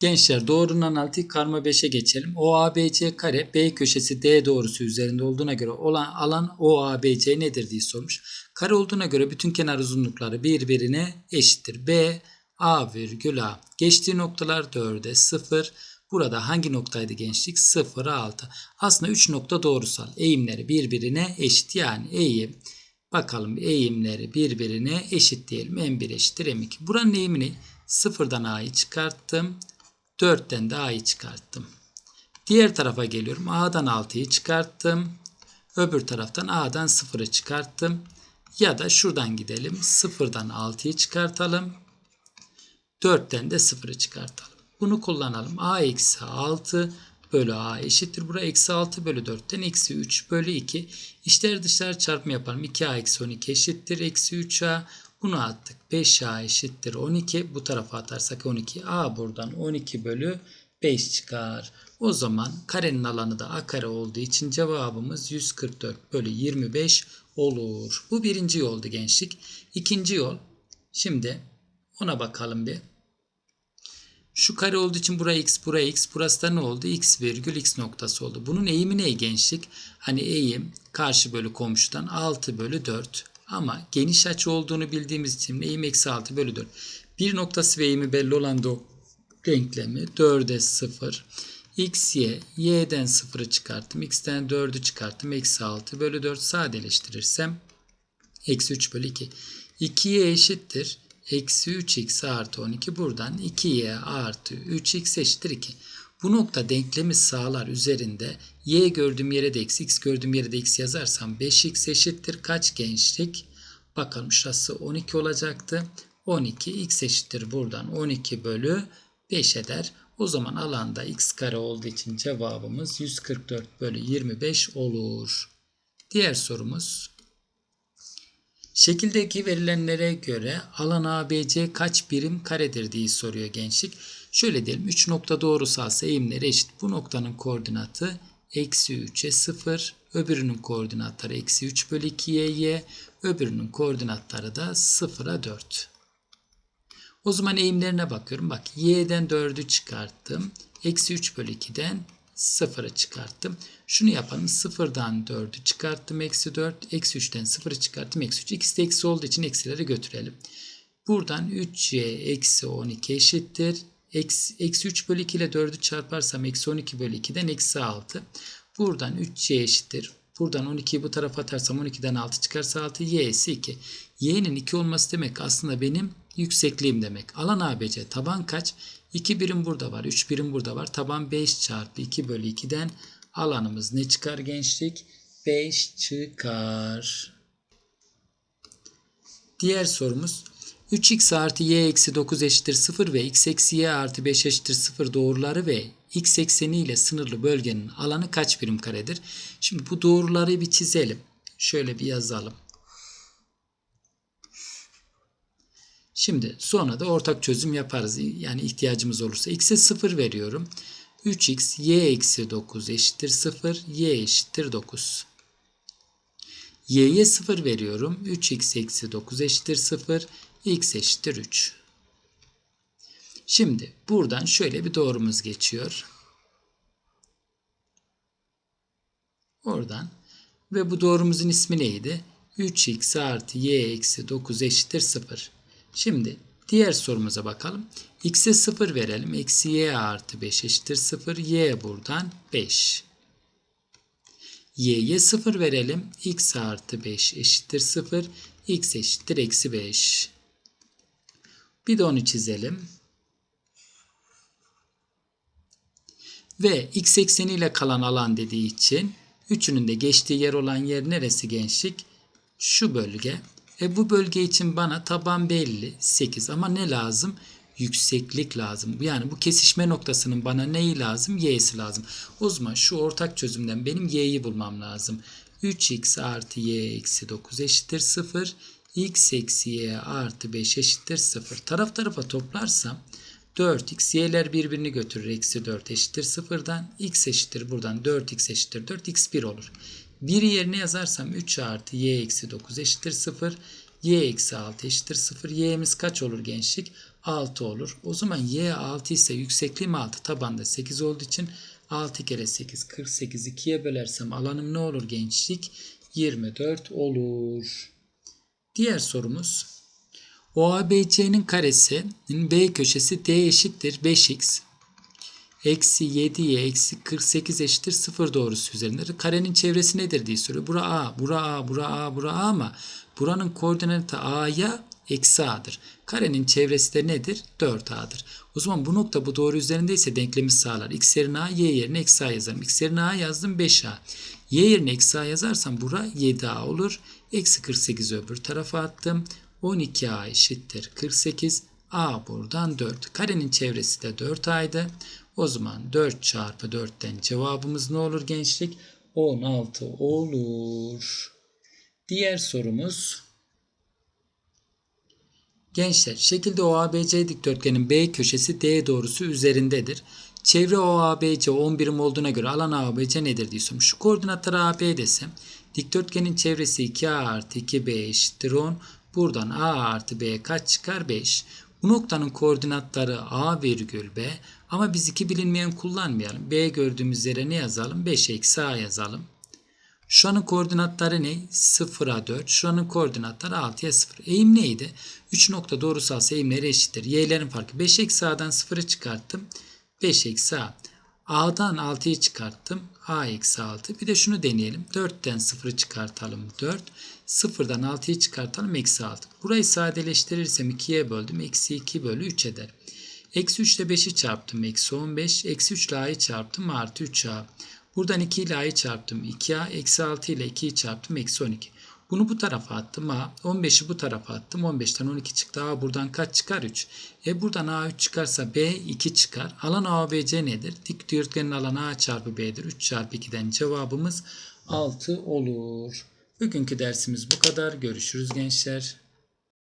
Gençler doğrunun analitik karma 5'e geçelim. OABC kare B köşesi D doğrusu üzerinde olduğuna göre olan alan OABC nedir diye sormuş. Kare olduğuna göre bütün kenar uzunlukları birbirine eşittir. B A virgül A. Geçtiği noktalar 4'e 0. Burada hangi noktaydı gençlik? 0 6. Aslında 3 nokta doğrusal. Eğimleri birbirine eşit. Yani eğim bakalım eğimleri birbirine eşit diyelim. M1 eşittir M2. Buranın eğimini sıfırdan A'yı çıkarttım. 4'ten de A'yı çıkarttım. Diğer tarafa geliyorum. A'dan 6'yı çıkarttım. Öbür taraftan A'dan 0'ı çıkarttım. Ya da şuradan gidelim. 0'dan 6'yı çıkartalım. 4'ten de 0'ı çıkartalım. Bunu kullanalım. A eksi 6 bölü A eşittir. Buraya eksi 6 bölü 4'ten eksi 3 bölü 2. İşler dışlar çarpımı yapalım. 2A eksi 12 eşittir. Eksi 3A. Bunu attık. 5A eşittir 12. Bu tarafa atarsak 12. A buradan 12 bölü 5 çıkar. O zaman karenin alanı da A kare olduğu için cevabımız 144 bölü 25 olur. Bu birinci yoldu gençlik. İkinci yol. Şimdi ona bakalım bir. Şu kare olduğu için buraya x, buraya x. Burası da ne oldu? x virgül x noktası oldu. Bunun eğimi ne gençlik? Hani eğim karşı bölü komşudan 6 bölü 4. Ama geniş açı olduğunu bildiğimiz için eğim eksi 6 bölü 4. Bir noktası ve eğimi belli olan da denklemi 4'e 0. x, y, y'den 0'ı çıkarttım. x'ten 4'ü çıkarttım. Eksi 6 bölü 4 sadeleştirirsem eksi 3 bölü 2. 2y eşittir. Eksi 3x artı 12 buradan 2y artı 3x eşittir 2. Bu nokta denklemi sağlar üzerinde y gördüğüm yere de x, x gördüğüm yere de x yazarsam 5x eşittir kaç gençlik? Bakalım şurası 12 olacaktı. 12 x eşittir buradan 12 bölü 5 eder. O zaman alanda x kare olduğu için cevabımız 144 bölü 25 olur. Diğer sorumuz Şekildeki verilenlere göre alan ABC kaç birim karedir diye soruyor gençlik. Şöyle diyelim 3 nokta doğrusalsa eğimleri eşit. Bu noktanın koordinatı eksi 3'e 0. Öbürünün koordinatları eksi 3 bölü 2'ye y. Öbürünün koordinatları da 0'a 4. O zaman eğimlerine bakıyorum. Bak y'den 4'ü çıkarttım. Eksi 3 bölü 2'den 0'ı çıkarttım. Şunu yapalım. 0'dan 4'ü çıkarttım. Eksi 4. Eksi 3'ten 0'ı çıkarttım. Eksi 3. İkisi de eksi olduğu için eksileri götürelim. Buradan 3y eksi 12 eşittir. Eksi, eksi 3 bölü 2 ile 4'ü çarparsam eksi 12 bölü 2'den eksi 6. Buradan 3y eşittir. Buradan 12'yi bu tarafa atarsam 12'den 6 çıkarsa 6 y ise 2. y'nin 2 olması demek aslında benim yüksekliğim demek. Alan ABC taban kaç? 2 birim burada var. 3 birim burada var. Taban 5 çarpı 2 bölü 2'den alanımız ne çıkar gençlik? 5 çıkar. Diğer sorumuz 3x artı y eksi 9 eşittir 0 ve x eksi y artı 5 eşittir 0 doğruları ve x ekseni ile sınırlı bölgenin alanı kaç birim karedir? Şimdi bu doğruları bir çizelim. Şöyle bir yazalım. Şimdi sonra da ortak çözüm yaparız. Yani ihtiyacımız olursa. X'e 0 veriyorum. 3x y eksi 9 eşittir 0. y eşittir 9. y'ye 0 veriyorum. 3x eksi 9 eşittir 0. x eşittir 3. Şimdi buradan şöyle bir doğrumuz geçiyor. Oradan ve bu doğrumuzun ismi neydi? 3x artı y eksi 9 eşittir 0. Şimdi diğer sorumuza bakalım. X'e 0 verelim. Eksi y artı 5 eşittir 0. Y buradan 5. Y'ye 0 verelim. X artı 5 eşittir 0. X eşittir eksi 5. Bir de onu çizelim. Ve x ekseniyle kalan alan dediği için üçünün de geçtiği yer olan yer neresi gençlik? Şu bölge. E bu bölge için bana taban belli 8 ama ne lazım? Yükseklik lazım. Yani bu kesişme noktasının bana neyi lazım? Y'si lazım. O zaman şu ortak çözümden benim y'yi bulmam lazım. 3x artı y eksi 9 eşittir 0. x eksi y artı 5 eşittir 0. Taraf tarafa toplarsam 4x y'ler birbirini götürür. Eksi 4 eşittir 0'dan. x eşittir buradan 4x eşittir 4. x 1 olur. 1 yerine yazarsam 3 artı y eksi 9 eşittir 0. y eksi 6 eşittir 0. y'miz kaç olur gençlik? 6 olur. O zaman y 6 ise yüksekliğim 6 tabanda 8 olduğu için 6 kere 8 48 2'ye bölersem alanım ne olur gençlik? 24 olur. Diğer sorumuz. OABC'nin karesinin B köşesi D eşittir 5x eksi 7y eksi 48 eşittir 0 doğrusu üzerindedir. Karenin çevresi nedir diye soruyor. Bura A, bura A, bura A, bura A ama buranın koordinatı A'ya eksi A'dır. Karenin çevresi de nedir? 4A'dır. O zaman bu nokta bu doğru üzerindeyse denklemi sağlar. X yerine A, Y yerine eksi A yazarım. X yerine A yazdım 5A. Y yerine eksi A yazarsam bura 7A olur. Eksi 48 öbür tarafa attım. 12A eşittir 48. A buradan 4. Karenin çevresi de 4A'ydı. O zaman 4 çarpı 4'ten cevabımız ne olur gençlik? 16 olur. Diğer sorumuz. Gençler şekilde OABC dikdörtgenin B köşesi D doğrusu üzerindedir. Çevre OABC 10 birim olduğuna göre alan ABC nedir diye sormuş. Şu koordinatları AB desem dikdörtgenin çevresi 2A artı 2B eşittir 10. Buradan A artı B kaç çıkar? 5. Bu noktanın koordinatları A virgül B ama biz iki bilinmeyen kullanmayalım. B gördüğümüz yere ne yazalım? 5 eksi A yazalım. Şuranın koordinatları ne? 0'a 4. Şuranın koordinatları 6'ya 0. Eğim neydi? 3 nokta doğrusalsa eğimleri eşittir. Y'lerin farkı. 5 eksi A'dan 0'ı çıkarttım. 5 eksi A. A'dan 6'yı çıkarttım. A eksi 6. Bir de şunu deneyelim. 4'ten 0'ı çıkartalım. 4. 0'dan 6'yı çıkartalım. Eksi 6. Burayı sadeleştirirsem 2'ye böldüm. Eksi 2 bölü 3 eder. Eksi 3 ile 5'i çarptım. Eksi 15. Eksi 3 ile A'yı çarptım. Artı 3A. Buradan 2 ile A'yı çarptım. 2A. Eksi 6 ile 2'yi çarptım. Eksi 12. Bunu bu tarafa attım A. 15'i bu tarafa attım. 15'ten 12 çıktı. A buradan kaç çıkar? 3. E buradan A 3 çıkarsa B 2 çıkar. Alan ABC nedir? Dikdörtgenin alanı A çarpı B'dir. 3 çarpı 2'den cevabımız 6 olur. Bugünkü dersimiz bu kadar. Görüşürüz gençler.